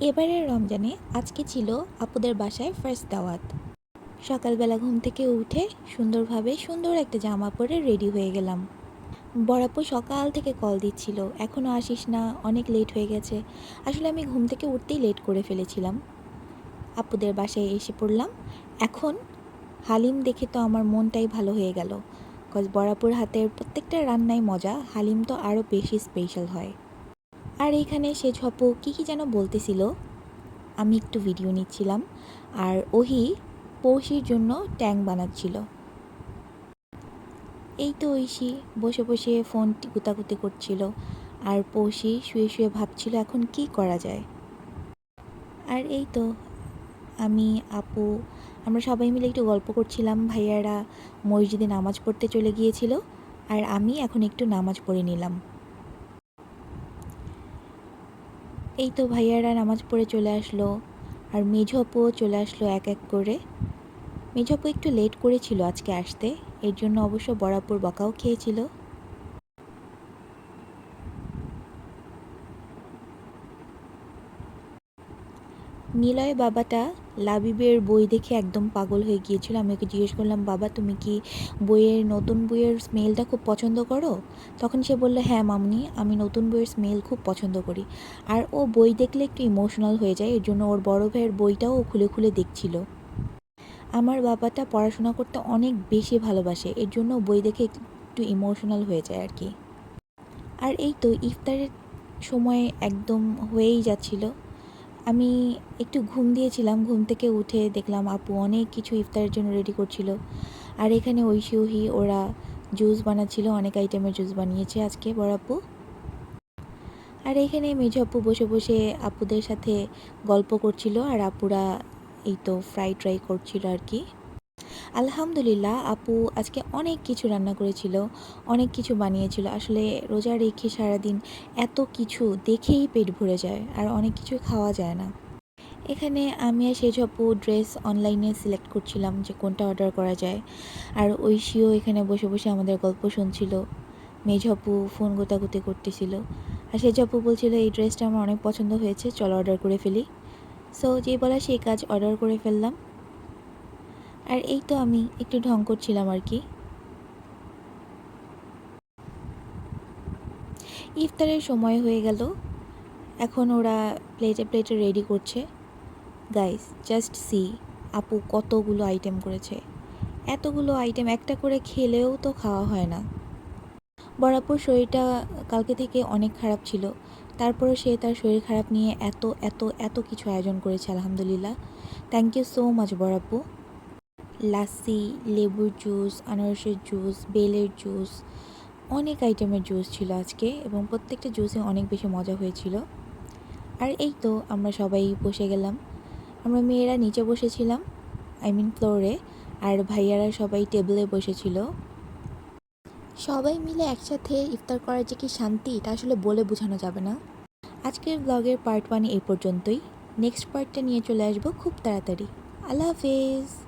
এবারের রমজানে আজকে ছিল আপুদের বাসায় ফার্স্ট দাওয়াত। সকালবেলা ঘুম থেকে উঠে সুন্দরভাবে সুন্দর একটা জামা পরে রেডি হয়ে গেলাম। বড়াপু সকাল থেকে কল দিচ্ছিল এখনও আসিস না? অনেক লেট হয়ে গেছে। আসলে আমি ঘুম থেকে উঠতেই লেট করে ফেলেছিলাম। আপুদের বাসায় এসে পড়লাম। এখন হালিম দেখে তো আমার মনটাই ভালো হয়ে গেল। কজ বড়াপুর হাতের প্রত্যেকটা রান্নাই মজা, হালিম তো আরও বেশি স্পেশাল হয় আর এইখানে সে ঝপু কী কী যেন বলতেছিল। আমি একটু ভিডিও নিচ্ছিলাম। আর ওহি পৌষির জন্য ট্যাং বানাচ্ছিল। এই তো ঐশী, বসে বসে ফোন গুতাগুতি করছিল। আর পৌষি শুয়ে শুয়ে ভাবছিল এখন কি করা যায়। আর এই তো আমি, আপু, আমরা সবাই মিলে একটু গল্প করছিলাম। ভাইয়ারা মসজিদে নামাজ পড়তে চলে গিয়েছিল। আর আমি এখন একটু নামাজ পড়ে নিলাম। এই তো ভাইয়ারা নামাজ পড়ে চলে আসলো আর মেঝপুও চলে আসলো এক এক করে। মেঝপু একটু লেট করেছিল আজকে আসতে, এর জন্য অবশ্য বরাবর বকাও খেয়েছিল। নিলয় বাবাটা লাবিবের বই দেখে একদম পাগল হয়ে গিয়েছিল। আমি ওকে জিজ্ঞেস করলাম, বাবা, তুমি কি বইয়ের, নতুন বইয়ের স্মেলটা খুব পছন্দ করো? তখন সে বলল হ্যাঁ মামনি, আমি নতুন বইয়ের স্মেল খুব পছন্দ করি। আর ও বই দেখলে একটু ইমোশনাল হয়ে যায়, এর জন্য ওর বড় ভাইয়ের বইটাও খুলে খুলে দেখছিল। আমার বাবাটা পড়াশোনা করতে অনেক বেশি ভালোবাসে, এর জন্য বই দেখে একটু ইমোশনাল হয়ে যায় আর কি। আর এই তো ইফতারের সময় একদম হয়েই যাচ্ছিল। আমি একটু ঘুম দিয়েছিলাম, ঘুম থেকে উঠে দেখলাম আপু অনেক কিছু ইফতারের জন্য রেডি করছিল। আর এখানে ঐশী ওহি ওরা জুস বানাচ্ছিল, অনেক আইটেমের জুস বানিয়েছে আজকে, বড় আপু। আর এখানে মেঝো আপু বসে বসে আপুদের সাথে গল্প করছিল, আর আপুরা এই তো ফ্রাই ট্রাই করছিল আর কি। আলহামদুলিল্লাহ, আপু আজকে অনেক কিছু রান্না করেছিল, অনেক কিছু বানিয়েছিল। আসলে রোজা রেখে সারাদিন এত কিছু দেখেই পেট ভরে যায় আর অনেক কিছু খাওয়া যায় না। এখানে আমি আর সেজ আপু ড্রেস অনলাইনে সিলেক্ট করছিলাম যে কোনটা অর্ডার করা যায়। আর ঐশীও এখানে বসে বসে আমাদের গল্প শুনছিল। মেঝাপু ফোন গোতাগুতি করতেছিল। আর সেজ আপু বলছিল, এই ড্রেসটা আমার অনেক পছন্দ হয়েছে, চলো অর্ডার করে ফেলি। সো যে বলা সেই কাজ অর্ডার করে ফেললাম। আর এই তো আমি, একটু ঢং করছিলাম আর কি। ইফতারের সময় হয়ে গেল। এখন ওরা প্লেটে প্লেটে রেডি করছে। গাইস জাস্ট সি আপু কতগুলো আইটেম করেছে। এতগুলো আইটেম একটা করে খেলেও তো খাওয়া হয় না। বরাপুর শরীরটা কালকে থেকে অনেক খারাপ ছিল। তারপরে সে তার শরীর খারাপ নিয়ে এত এত এত কিছু আয়োজন করেছে, আলহামদুলিল্লাহ। থ্যাংক ইউ সো মাচ বরাপু লাসি লেবুর জুস, আনারসের জুস, বেলের জুস, অনেক আইটেমের জুস ছিল আজকে এবং প্রত্যেকটা জুসে অনেক বেশি মজা হয়েছিল। আর এই তো আমরা সবাই বসে গেলাম। আমরা মেয়েরা নিচে বসেছিলাম আই মিন ফ্লোরে আর ভাইয়ারা সবাই টেবিলে বসেছিল। সবাই মিলে একসাথে ইফতার করার যে কি শান্তি এটা আসলে বলে বোঝানো যাবে না। আজকের ব্লগের পার্ট ওয়ান এই পর্যন্তই। নেক্সট পার্টটা নিয়ে চলে আসব খুব তাড়াতাড়ি। আল্লাহ হাফেজ!